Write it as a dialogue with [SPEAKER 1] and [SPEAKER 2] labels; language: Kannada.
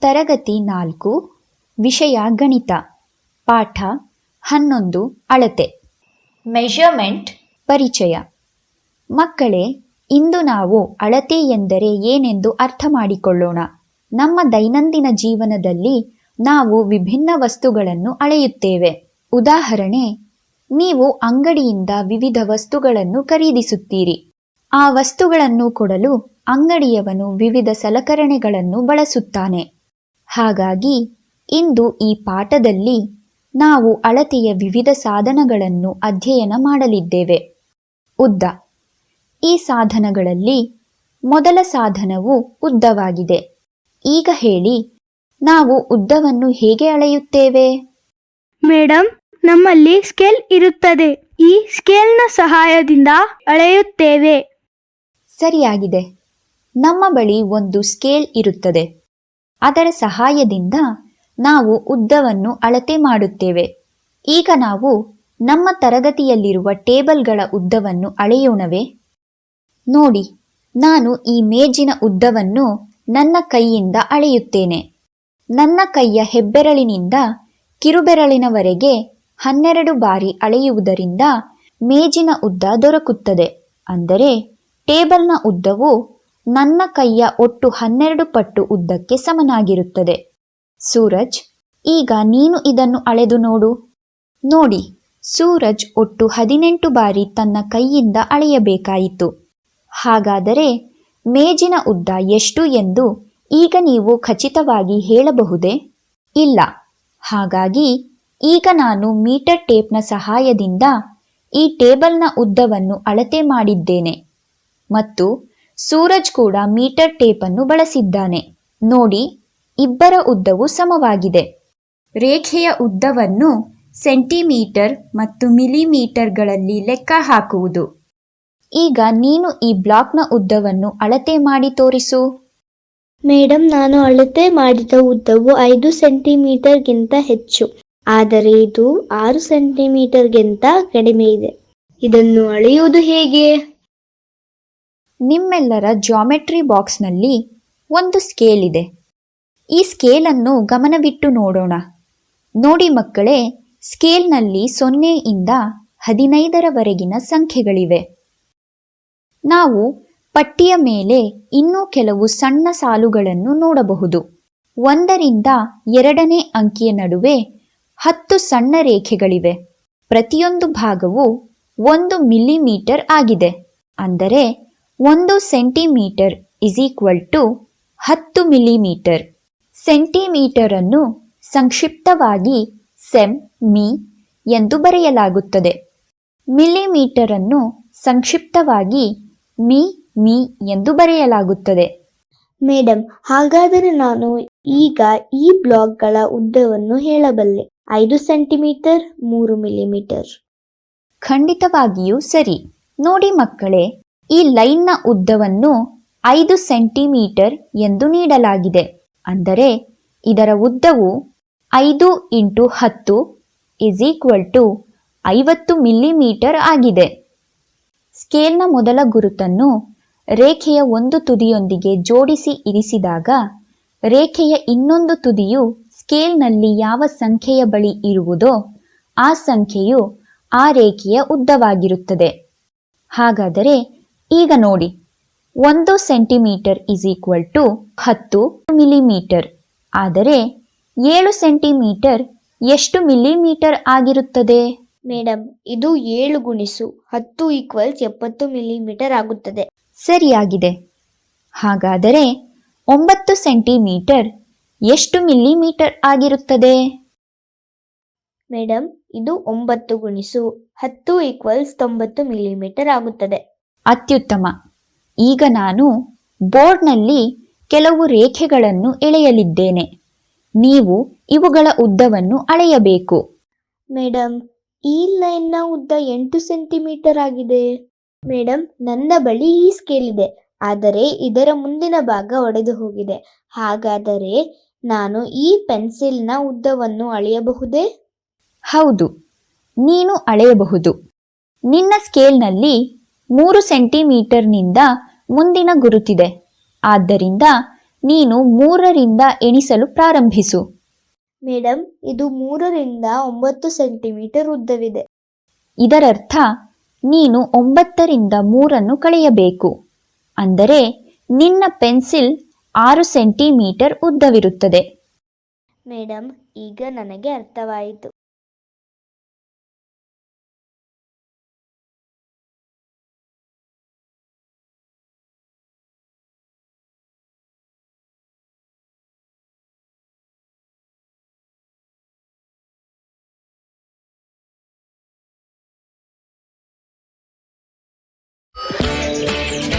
[SPEAKER 1] ತರಗತಿ ನಾಲ್ಕು ವಿಷಯ ಗಣಿತ ಪಾಠ ಹನ್ನೊಂದು ಅಳತೆ. ಮೆಷರ್ಮೆಂಟ್ ಪರಿಚಯ. ಮಕ್ಕಳೇ ಇಂದು ನಾವು ಅಳತೆ ಎಂದರೆ ಏನೆಂದು ಅರ್ಥ ಮಾಡಿಕೊಳ್ಳೋಣ. ನಮ್ಮ ದೈನಂದಿನ ಜೀವನದಲ್ಲಿ ನಾವು ವಿಭಿನ್ನ ವಸ್ತುಗಳನ್ನು ಅಳೆಯುತ್ತೇವೆ. ಉದಾಹರಣೆ ನೀವು ಅಂಗಡಿಯಿಂದ ವಿವಿಧ ವಸ್ತುಗಳನ್ನು ಖರೀದಿಸುತ್ತೀರಿ. ಆ ವಸ್ತುಗಳನ್ನು ಕೊಡಲು ಅಂಗಡಿಯವನು ವಿವಿಧ ಸಲಕರಣೆಗಳನ್ನು ಬಳಸುತ್ತಾನೆ. ಹಾಗಾಗಿ ಇಂದು ಈ ಪಾಠದಲ್ಲಿ ನಾವು ಅಳತೆಯ ವಿವಿಧ ಸಾಧನಗಳನ್ನು ಅಧ್ಯಯನ ಮಾಡಲಿದ್ದೇವೆ. ಉದ್ದ. ಈ ಸಾಧನಗಳಲ್ಲಿ ಮೊದಲ ಸಾಧನವು ಉದ್ದವಾಗಿದೆ. ಈಗ ಹೇಳಿ ನಾವು ಉದ್ದವನ್ನು ಹೇಗೆ ಅಳೆಯುತ್ತೇವೆ?
[SPEAKER 2] ಮೇಡಮ್ ನಮ್ಮಲ್ಲಿ ಸ್ಕೇಲ್ ಇರುತ್ತದೆ. ಈ ಸ್ಕೇಲ್ನ ಸಹಾಯದಿಂದ ಅಳೆಯುತ್ತೇವೆ.
[SPEAKER 1] ಸರಿಯಾಗಿದೆ. ನಮ್ಮ ಬಳಿ ಒಂದು ಸ್ಕೇಲ್ ಇರುತ್ತದೆ. ಅದರ ಸಹಾಯದಿಂದ ನಾವು ಉದ್ದವನ್ನು ಅಳತೆ ಮಾಡುತ್ತೇವೆ. ಈಗ ನಾವು ನಮ್ಮ ತರಗತಿಯಲ್ಲಿರುವ ಟೇಬಲ್ಗಳ ಉದ್ದವನ್ನು ಅಳೆಯೋಣವೇ. ನೋಡಿ, ನಾನು ಈ ಮೇಜಿನ ಉದ್ದವನ್ನು ನನ್ನ ಕೈಯಿಂದ ಅಳೆಯುತ್ತೇನೆ. ನನ್ನ ಕೈಯ ಹೆಬ್ಬೆರಳಿನಿಂದ ಕಿರುಬೆರಳಿನವರೆಗೆ ಹನ್ನೆರಡು ಬಾರಿ ಅಳೆಯುವುದರಿಂದ ಮೇಜಿನ ಉದ್ದ ದೊರಕುತ್ತದೆ. ಅಂದರೆ ಟೇಬಲ್ನ ಉದ್ದವು ನನ್ನ ಕೈಯ ಒಟ್ಟು ಹನ್ನೆರಡು ಪಟ್ಟು ಉದ್ದಕ್ಕೆ ಸಮನಾಗಿರುತ್ತದೆ. ಸೂರಜ್, ಈಗ ನೀನು ಇದನ್ನು ಅಳೆದು ನೋಡು. ನೋಡಿ, ಸೂರಜ್ ಒಟ್ಟು ಹದಿನೆಂಟು ಬಾರಿ ತನ್ನ ಕೈಯಿಂದ ಅಳೆಯಬೇಕಾಯಿತು. ಹಾಗಾದರೆ ಮೇಜಿನ ಉದ್ದ ಎಷ್ಟು ಎಂದು ಈಗ ನೀವು ಖಚಿತವಾಗಿ ಹೇಳಬಹುದೇ? ಇಲ್ಲ. ಹಾಗಾಗಿ ಈಗ ನಾನು ಮೀಟರ್ ಟೇಪ್ನ ಸಹಾಯದಿಂದ ಈ ಟೇಬಲ್ನ ಉದ್ದವನ್ನು ಅಳತೆ ಮಾಡಿದ್ದೇನೆ. ಮತ್ತು ಸೂರಜ್ ಕೂಡ ಮೀಟರ್ ಟೇಪನ್ನು ಬಳಸಿದ್ದಾನೆ. ನೋಡಿ, ಇಬ್ಬರ ಉದ್ದವು ಸಮವಾಗಿದೆ. ರೇಖೆಯ ಉದ್ದವನ್ನು ಸೆಂಟಿಮೀಟರ್ ಮತ್ತು ಮಿಲಿಮೀಟರ್ಗಳಲ್ಲಿ ಲೆಕ್ಕ ಹಾಕುವುದು. ಈಗ ನೀನು ಈ ಬ್ಲಾಕ್ನ ಉದ್ದವನ್ನು ಅಳತೆ ಮಾಡಿ ತೋರಿಸು.
[SPEAKER 2] ಮೇಡಮ್ ನಾನು ಅಳತೆ ಮಾಡಿದ ಉದ್ದವು ಐದು ಸೆಂಟಿಮೀಟರ್ಗಿಂತ ಹೆಚ್ಚು, ಆದರೆ ಇದು ಆರು ಸೆಂಟಿಮೀಟರ್ಗಿಂತ ಕಡಿಮೆ ಇದೆ. ಇದನ್ನು ಅಳೆಯುವುದು ಹೇಗೆ?
[SPEAKER 1] ನಿಮ್ಮೆಲ್ಲರ ಜಾಮೆಟ್ರಿ ಬಾಕ್ಸ್ನಲ್ಲಿ ಒಂದು ಸ್ಕೇಲ್ ಇದೆ. ಈ ಸ್ಕೇಲನ್ನು ಗಮನವಿಟ್ಟು ನೋಡೋಣ. ನೋಡಿ ಮಕ್ಕಳೇ ಸ್ಕೇಲ್ನಲ್ಲಿ ಸೊನ್ನೆಯಿಂದ ಹದಿನೈದರವರೆಗಿನ ಸಂಖ್ಯೆಗಳಿವೆ. ನಾವು ಪಟ್ಟಿಯ ಮೇಲೆ ಇನ್ನೂ ಕೆಲವು ಸಣ್ಣ ಸಾಲುಗಳನ್ನು ನೋಡಬಹುದು. ಒಂದರಿಂದ ಎರಡನೇ ಅಂಕಿಯ ನಡುವೆ ಹತ್ತು ಸಣ್ಣ ರೇಖೆಗಳಿವೆ. ಪ್ರತಿಯೊಂದು ಭಾಗವು ಒಂದು ಮಿಲಿಮೀಟರ್ ಆಗಿದೆ. ಅಂದರೆ ಒಂದು ಸೆಂಟಿಮೀಟರ್ ಇಸ್ ಈಕ್ವಲ್ ಟು ಹತ್ತು ಮಿಲಿಮೀಟರ್ ಸೆಂಟಿಮೀಟರ್ ಅನ್ನು ಸಂಕ್ಷಿಪ್ತವಾಗಿ ಸೆಮ್ ಮಿ ಎಂದು ಬರೆಯಲಾಗುತ್ತದೆ. ಮಿಲಿಮೀಟರ್ ಅನ್ನು ಸಂಕ್ಷಿಪ್ತವಾಗಿ ಮಿ ಮಿ ಎಂದು ಬರೆಯಲಾಗುತ್ತದೆ.
[SPEAKER 2] ಮೇಡಮ್ ಹಾಗಾದರೆ ನಾನು ಈಗ ಈ ಬ್ಲಾಕ್ಗಳ ಉದ್ದವನ್ನು ಹೇಳಬಲ್ಲೆ. ಐದು ಸೆಂಟಿಮೀಟರ್ ಮೂರು ಮಿಲಿಮೀಟರ್
[SPEAKER 1] ಖಂಡಿತವಾಗಿಯೂ ಸರಿ. ನೋಡಿ ಮಕ್ಕಳೇ ಈ ಲೈನ್ನ ಉದ್ದವನ್ನು ಐದು ಸೆಂಟಿಮೀಟರ್ ಎಂದು ನೀಡಲಾಗಿದೆ. ಅಂದರೆ ಇದರ ಉದ್ದವು ಐದು ಇಂಟು ಹತ್ತು ಇಸ್ ಈಕ್ವಲ್ ಟು ಐವತ್ತು ಮಿಲಿಮೀಟರ್ ಆಗಿದೆ. ಸ್ಕೇಲ್ನ ಮೊದಲ ಗುರುತನ್ನು ರೇಖೆಯ ಒಂದು ತುದಿಯೊಂದಿಗೆ ಜೋಡಿಸಿ ಇರಿಸಿದಾಗ ರೇಖೆಯ ಇನ್ನೊಂದು ತುದಿಯು ಸ್ಕೇಲ್ನಲ್ಲಿ ಯಾವ ಸಂಖ್ಯೆಯ ಬಳಿ ಇರುವುದೋ ಆ ಸಂಖ್ಯೆಯು ಆ ರೇಖೆಯ ಉದ್ದವಾಗಿರುತ್ತದೆ. ಹಾಗಾದರೆ ಈಗ ನೋಡಿ. ಒಂದು ಸೆಂಟಿಮೀಟರ್ ಇಸ್ ಈಕ್ವಲ್ ಟು ಹತ್ತು ಮಿಲಿಮೀಟರ್ ಆದರೆ ಏಳು ಸೆಂಟಿಮೀಟರ್ ಎಷ್ಟು ಮಿಲಿಮೀಟರ್ ಆಗಿರುತ್ತದೆ?
[SPEAKER 2] ಮೇಡಮ್ ಇದು ಏಳು ಗುಣಿಸು ಹತ್ತು ಈಕ್ವಲ್ಸ್ ಎಪ್ಪತ್ತು ಮಿಲಿಮೀಟರ್ ಆಗುತ್ತದೆ.
[SPEAKER 1] ಸರಿಯಾಗಿದೆ. ಹಾಗಾದರೆ ಒಂಬತ್ತು ಸೆಂಟಿಮೀಟರ್ ಎಷ್ಟು ಮಿಲಿಮೀಟರ್ ಆಗಿರುತ್ತದೆ?
[SPEAKER 2] ಮೇಡಮ್ ಇದು ಒಂಬತ್ತು ಗುಣಿಸು ಹತ್ತು ಈಕ್ವಲ್ಸ್ ತೊಂಬತ್ತು ಮಿಲಿಮೀಟರ್ ಆಗುತ್ತದೆ.
[SPEAKER 1] ಅತ್ಯುತ್ತಮ. ಈಗ ನಾನು ಬೋರ್ಡ್ನಲ್ಲಿ ಕೆಲವು ರೇಖೆಗಳನ್ನು ಎಳೆಯಲಿದ್ದೇನೆ. ನೀವು ಇವುಗಳ ಉದ್ದವನ್ನು ಅಳೆಯಬೇಕು.
[SPEAKER 2] ಮೇಡಮ್ ಈ ಲೈನ್ನ ಉದ್ದ ಎಂಟು ಸೆಂಟಿಮೀಟರ್ ಆಗಿದೆ. ಮೇಡಮ್ ನನ್ನ ಬಳಿ ಈ ಸ್ಕೇಲ್ ಇದೆ ಆದರೆ ಇದರ ಮುಂದಿನ ಭಾಗ ಒಡೆದು ಹೋಗಿದೆ. ಹಾಗಾದರೆ ನಾನು ಈ ಪೆನ್ಸಿಲ್ನ ಉದ್ದವನ್ನು ಅಳೆಯಬಹುದೇ?
[SPEAKER 1] ಹೌದು ನೀನು ಅಳೆಯಬಹುದು. ನಿನ್ನ ಸ್ಕೇಲ್ನಲ್ಲಿ ಮೂರು ಸೆಂಟಿಮೀಟರ್ನಿಂದ ಮುಂದಿನ ಗುರುತಿದೆ. ಆದ್ದರಿಂದ ನೀನು ಮೂರರಿಂದ ಎಣಿಸಲು ಪ್ರಾರಂಭಿಸು.
[SPEAKER 2] ಮೇಡಮ್ ಇದು ಮೂರರಿಂದ ಒಂಬತ್ತು ಸೆಂಟಿಮೀಟರ್ ಉದ್ದವಿದೆ.
[SPEAKER 1] ಇದರರ್ಥ ನೀನು ಒಂಬತ್ತರಿಂದ ಮೂರನ್ನು ಕಳೆಯಬೇಕು. ಅಂದರೆ ನಿನ್ನ ಪೆನ್ಸಿಲ್ ಆರು ಸೆಂಟಿಮೀಟರ್ ಉದ್ದವಿರುತ್ತದೆ.
[SPEAKER 2] ಮೇಡಮ್ ಈಗ ನನಗೆ ಅರ್ಥವಾಯಿತು. Thank you.